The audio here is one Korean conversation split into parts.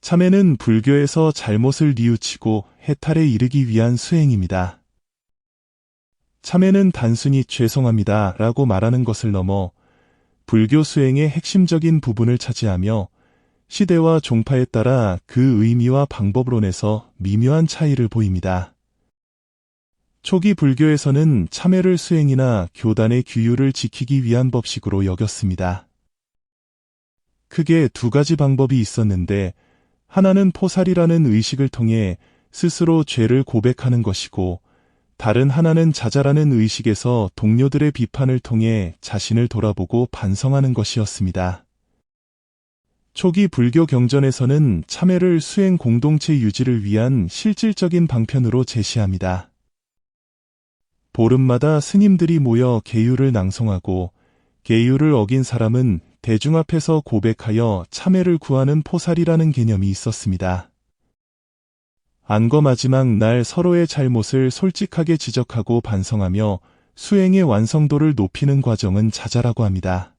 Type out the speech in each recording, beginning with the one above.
참회는 불교에서 잘못을 뉘우치고 해탈에 이르기 위한 수행입니다. 참회는 단순히 죄송합니다 라고 말하는 것을 넘어 불교 수행의 핵심적인 부분을 차지하며 시대와 종파에 따라 그 의미와 방법론에서 미묘한 차이를 보입니다. 초기 불교에서는 참회를 수행이나 교단의 규율을 지키기 위한 법식으로 여겼습니다. 크게 두 가지 방법이 있었는데 하나는 포살이라는 의식을 통해 스스로 죄를 고백하는 것이고 다른 하나는 자자라는 의식에서 동료들의 비판을 통해 자신을 돌아보고 반성하는 것이었습니다. 초기 불교 경전에서는 참회를 수행 공동체 유지를 위한 실질적인 방편으로 제시합니다. 보름마다 스님들이 모여 계율을 낭송하고 계율을 어긴 사람은 대중 앞에서 고백하여 참회를 구하는 포살이라는 개념이 있었습니다. 안거 마지막 날 서로의 잘못을 솔직하게 지적하고 반성하며 수행의 완성도를 높이는 과정은 자자라고 합니다.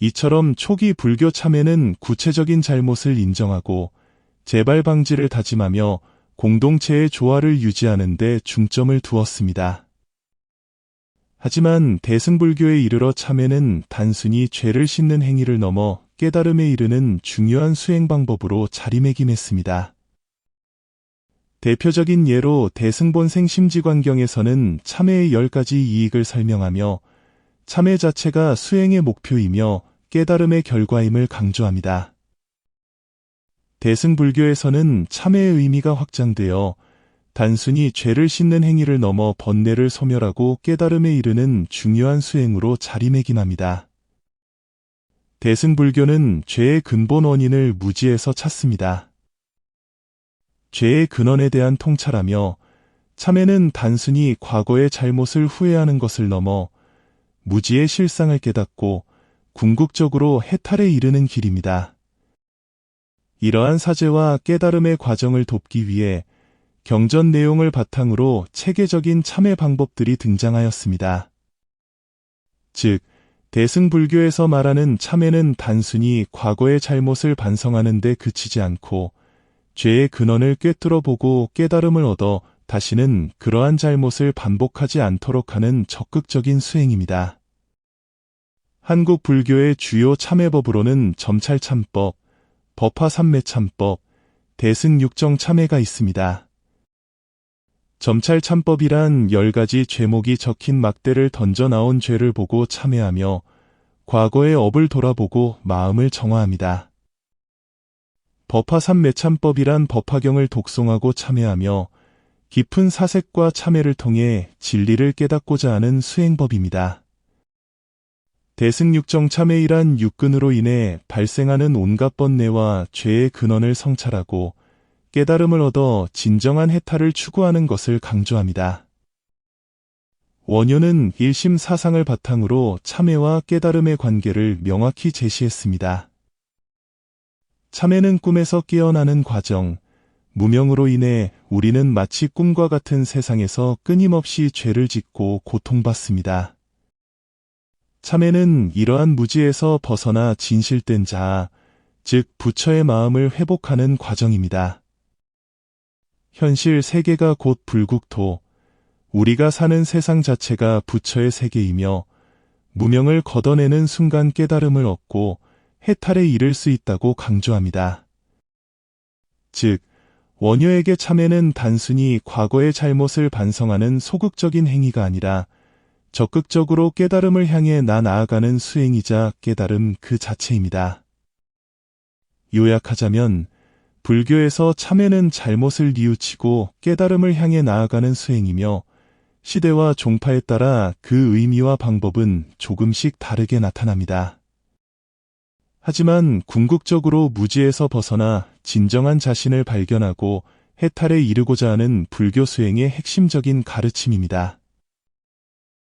이처럼 초기 불교 참회는 구체적인 잘못을 인정하고 재발 방지를 다짐하며 공동체의 조화를 유지하는 데 중점을 두었습니다. 하지만 대승불교에 이르러 참회는 단순히 죄를 씻는 행위를 넘어 깨달음에 이르는 중요한 수행 방법으로 자리매김했습니다. 대표적인 예로 대승본생 심지관경에서는 참회의 열 가지 이익을 설명하며 참회 자체가 수행의 목표이며 깨달음의 결과임을 강조합니다. 대승불교에서는 참회의 의미가 확장되어 단순히 죄를 씻는 행위를 넘어 번뇌를 소멸하고 깨달음에 이르는 중요한 수행으로 자리매김합니다. 대승불교는 죄의 근본 원인을 무지에서 찾습니다. 죄의 근원에 대한 통찰하며 참회는 단순히 과거의 잘못을 후회하는 것을 넘어 무지의 실상을 깨닫고 궁극적으로 해탈에 이르는 길입니다. 이러한 사제와 깨달음의 과정을 돕기 위해 경전 내용을 바탕으로 체계적인 참회 방법들이 등장하였습니다. 즉, 대승불교에서 말하는 참회는 단순히 과거의 잘못을 반성하는 데 그치지 않고 죄의 근원을 꿰뚫어 보고 깨달음을 얻어 다시는 그러한 잘못을 반복하지 않도록 하는 적극적인 수행입니다. 한국 불교의 주요 참회법으로는 점찰참법, 법화삼매참법, 대승육정참회가 있습니다. 점찰 참법이란 열 가지 죄목이 적힌 막대를 던져 나온 죄를 보고 참회하며 과거의 업을 돌아보고 마음을 정화합니다. 법화삼매참법이란 법화경을 독송하고 참회하며 깊은 사색과 참회를 통해 진리를 깨닫고자 하는 수행법입니다. 대승육정 참회이란 육근으로 인해 발생하는 온갖 번뇌와 죄의 근원을 성찰하고 깨달음을 얻어 진정한 해탈을 추구하는 것을 강조합니다. 원효는 일심 사상을 바탕으로 참회와 깨달음의 관계를 명확히 제시했습니다. 참회는 꿈에서 깨어나는 과정, 무명으로 인해 우리는 마치 꿈과 같은 세상에서 끊임없이 죄를 짓고 고통받습니다. 참회는 이러한 무지에서 벗어나 진실된 자, 즉 부처의 마음을 회복하는 과정입니다. 현실 세계가 곧 불국토, 우리가 사는 세상 자체가 부처의 세계이며 무명을 걷어내는 순간 깨달음을 얻고 해탈에 이를 수 있다고 강조합니다. 즉, 원효에게 참회는 단순히 과거의 잘못을 반성하는 소극적인 행위가 아니라 적극적으로 깨달음을 향해 나 나아가는 수행이자 깨달음 그 자체입니다. 요약하자면 불교에서 참회는 잘못을 뉘우치고 깨달음을 향해 나아가는 수행이며 시대와 종파에 따라 그 의미와 방법은 조금씩 다르게 나타납니다. 하지만 궁극적으로 무지에서 벗어나 진정한 자신을 발견하고 해탈에 이르고자 하는 불교 수행의 핵심적인 가르침입니다.